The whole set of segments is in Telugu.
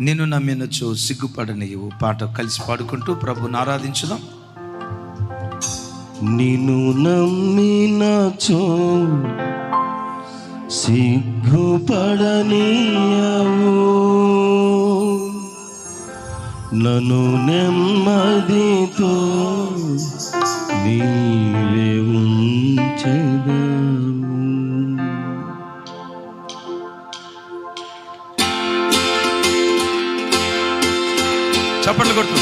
నిన్ను నమ్మినచో సిగ్గుపడనియవు. పాట కలిసి పాడుకుంటూ ప్రభుని ఆరాధించుదాం. నిన్ను నమ్మినచో సిగ్గుపడనీయవు. నన్ను నెమ్మదితో నీవే చప్పట్లు కొట్టు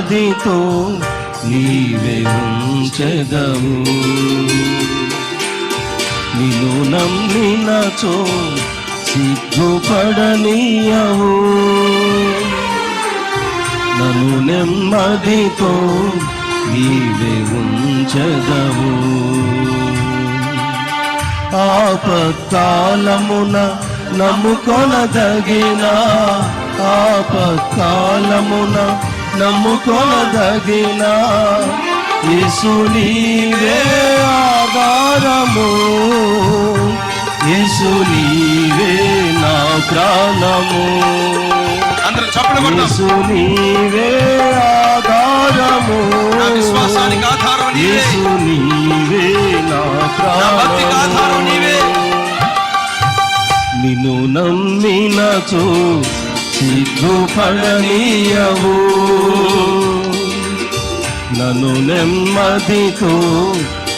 నెమ్మదితో నీవే ఉంచెదవు నిన్ను నమ్మినచో సిగ్గుపడనీయవు. నన్ను నెమ్మదితో నీవే ఉంచెదవు ఆపత్కాలమున నమ్ముకొనదగిన ఆపత్కాలమున నమ్ముకొనదగిన యేసు నీవే ఆధారము. యేసు నీవే నా ప్రాణము. అందరూ చప్పట్లు కొట్టాం యేసు నీవే ఆధారము. నా విశ్వాసానికి ఆధారం నీవే. నా ప్రాణము. నిన్ను నమ్మినచో సిగ్గుపడనీయవు నన్ను నెమ్మదితో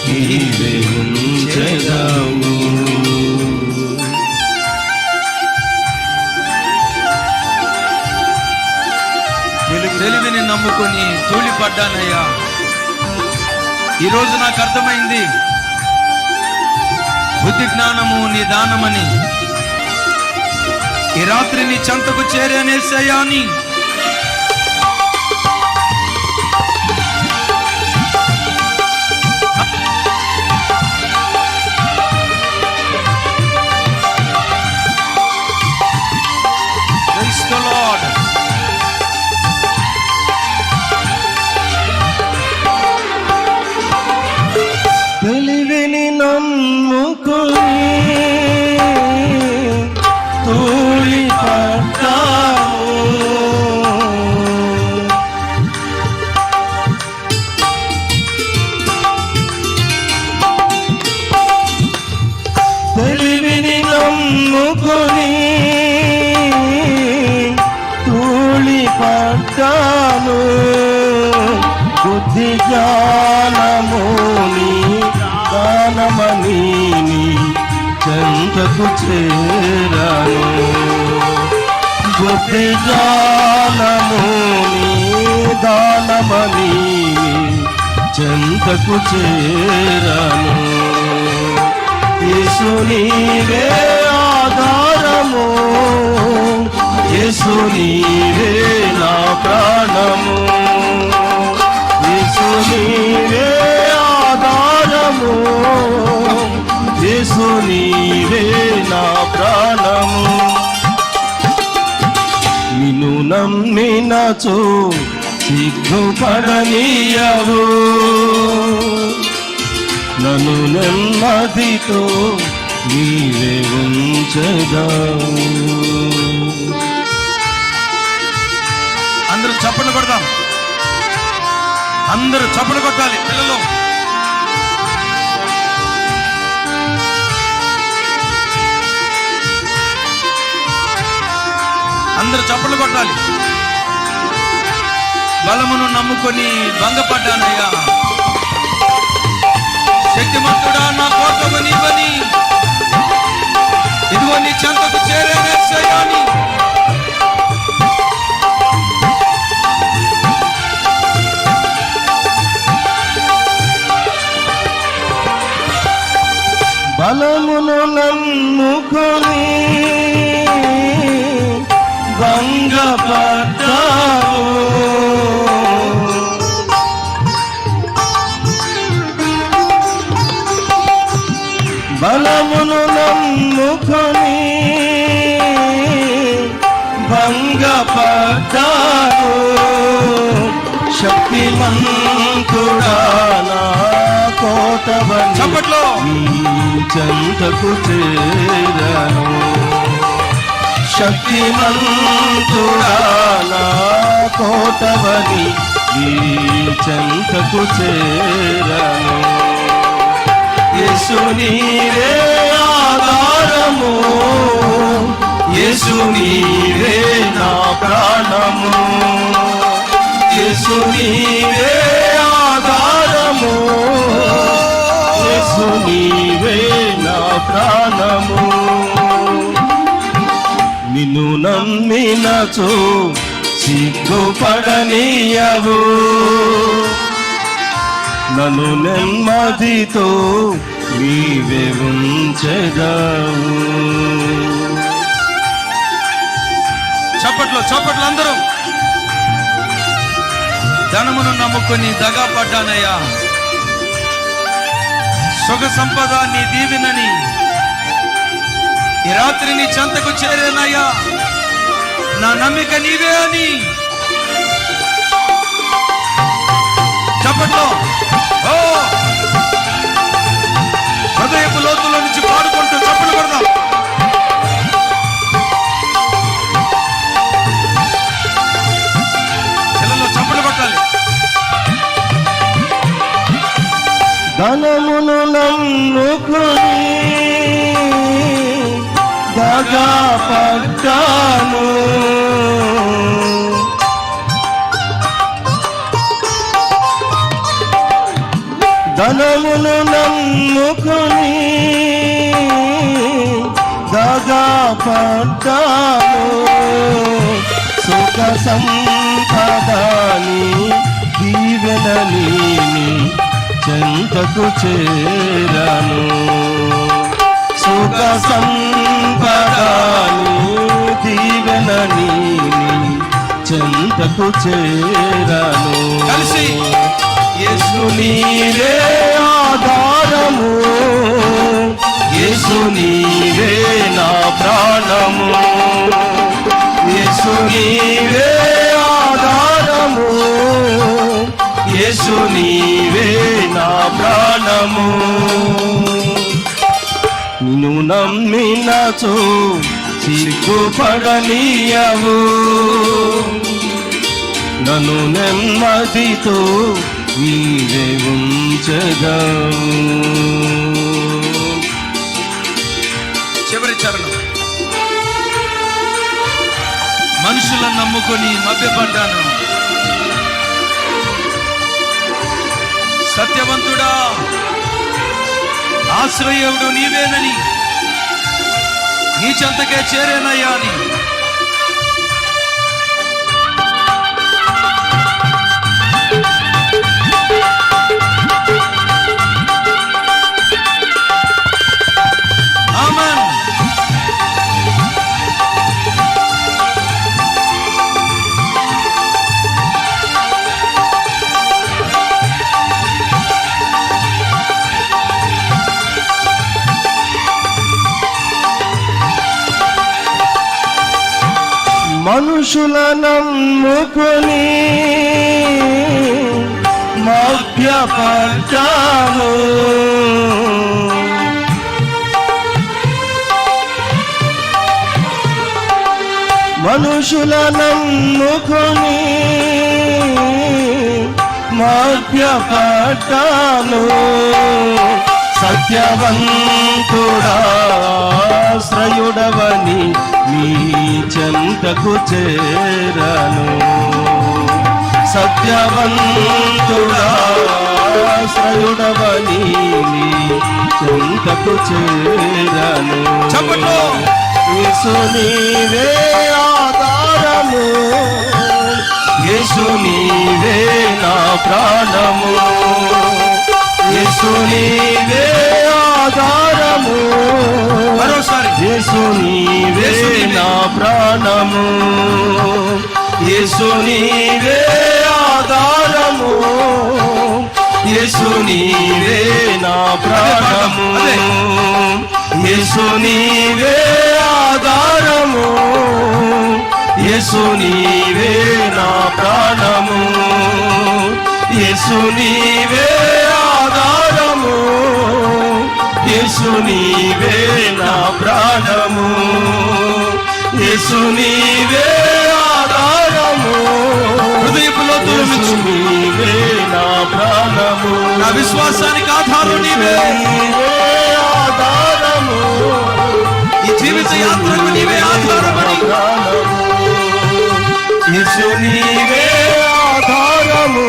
నీవే ఉంచెదవు. తెలివిని నమ్ముకొని తూలిపడ్డానయ్యా. ఈరోజు నాకు అర్థమైంది. బుద్ధి జ్ఞానము నీ దానమని. ఈ రాత్రి నీ చెంతకు చేరనేసయ్యా అని తెలివిని నమ్ముకుని పడ్డాను బుద్ధి జ్ఞానముని దానమని చెంతకు చేరాను. బుద్ధి జ్ఞానముని దానమని చెంతకు చేరాను. యేసు నీవే ఆధారము యేసు నీవే నా ప్రాణము. యేసు నీవే ఆధారము. యేసు నీవే నా ప్రాణము. నిన్ను నమ్మినచో సిగ్గుపడనీయవు. నన్ను నెమ్మదితో నీవే ఉంచదావు. అందరూ చప్పట్లు కొడదాం. అందరూ చప్పట్లు కొట్టాలి పిల్లలు. అందరూ చప్పట్లు కొట్టాలి. బలమును నమ్ముకొని భంగపడ్డానయ్యా. శక్తిమంతుడా నా కోటము నీవని. ఇదిగో నీ చెంతకు చేరేనేసయ్యాని బలమును నమ్ముకొని భంగపడ్డాను. శక్తిమంతుడా నా కోటవని చప్పట్లో. చెంతకు చేరను. శక్తిమంతుడా నా కోటవని నీ చెంతకు చేరను. యేసు నీరే ఆధారము. యేసు నీరే నా ప్రాణము. యేసు నీరే ఆధారము. యేసు నీరే నా ప్రాణము. నిన్ను నమ్మినచో సిగ్గుపడనీయవు. నన్ను నెమ్మదితో నీవే ఉంచెదవు చప్పట్లో చప్పట్లు అందరూ. ధనమును నమ్ముకొని దగా పడ్డానయ్యా సుఖ సంపద నీ దీవినని ఈ రాత్రి నీ చెంతకు చేరేనయ్యా. నా నమ్మిక నీవే అని. చెప్పట్లో. ఓ! పడ్డాను సుఖ సంపదాని దీవెనని చెంతకు చేరను. సుఖ సంపదాని దీవెనని చెంతకు చేరను. కలిసి యేసు నీవే ఆధారము. యేసు నీవే నా ప్రాణము. యేసు నీవే ఆధారము. యేసు నీవే నా ప్రాణము. నిన్ను నమ్మినచో సిగ్గుపడనీయవు నన్ను నెమ్మదితో నీవే ఉంచదవు చరణం మనుషులను నమ్ముకొని మభ్యపడ్డాను. సత్యవంతుడా ఆశ్రయుడు నీవేనని నీ చెంతకే చేరేనయ్యా అని మనుషుల నమ్ముకొని మభ్యపడ్డాను మనుషుల నమ్ముకొని మభ్యపడ్డాను సత్యవంతుడా శ్రయుడవని నీ చెంతకు చేరను. సత్యవంతుడా శ్రయుడవని నీ చెంతకు చేరను. యేసు నీవే ఆధారము. యేసు నీవే నా ప్రాణము. యేసు నీవే ఆధారము ఆధారము. మరోసారి. యేసు నీవే నా ప్రాణము. యేసు నీవే ఆధారము. యేసు నీవే నా ప్రాణము. యేసు నీవే ఆధారము. యేసు నీవే నా ప్రాణము. యేసు నీవే ఆధారము. యేసు నీవే నా ప్రాణము. యేసు నీవే ఆధారము. నా ప్రాణము. నా విశ్వాసానికి ఆధారం నీవే. నీవే ఆధారము. ఈ జీవిత యాత్రకు నీవే ఆధారమని. యేసు నీవే ఆధారము.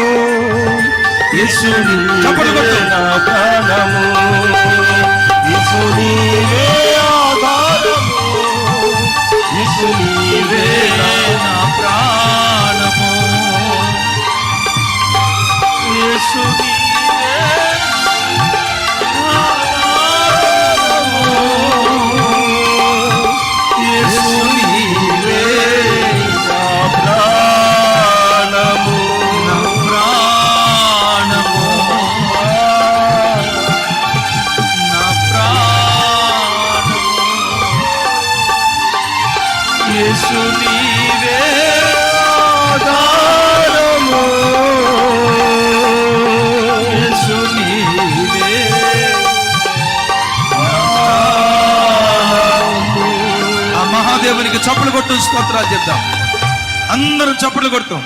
యేసు నీవే. నా ప్రాణము. యేసు నీవే ప్రాణము. యేసు యేసు నీవే ఆధారము. యేసు నీవే ఆ మహాదేవునికి చప్పలు కొట్టు స్తోత్రాలు చెప్దాం. అందరం చప్పట్లు కొడతాం.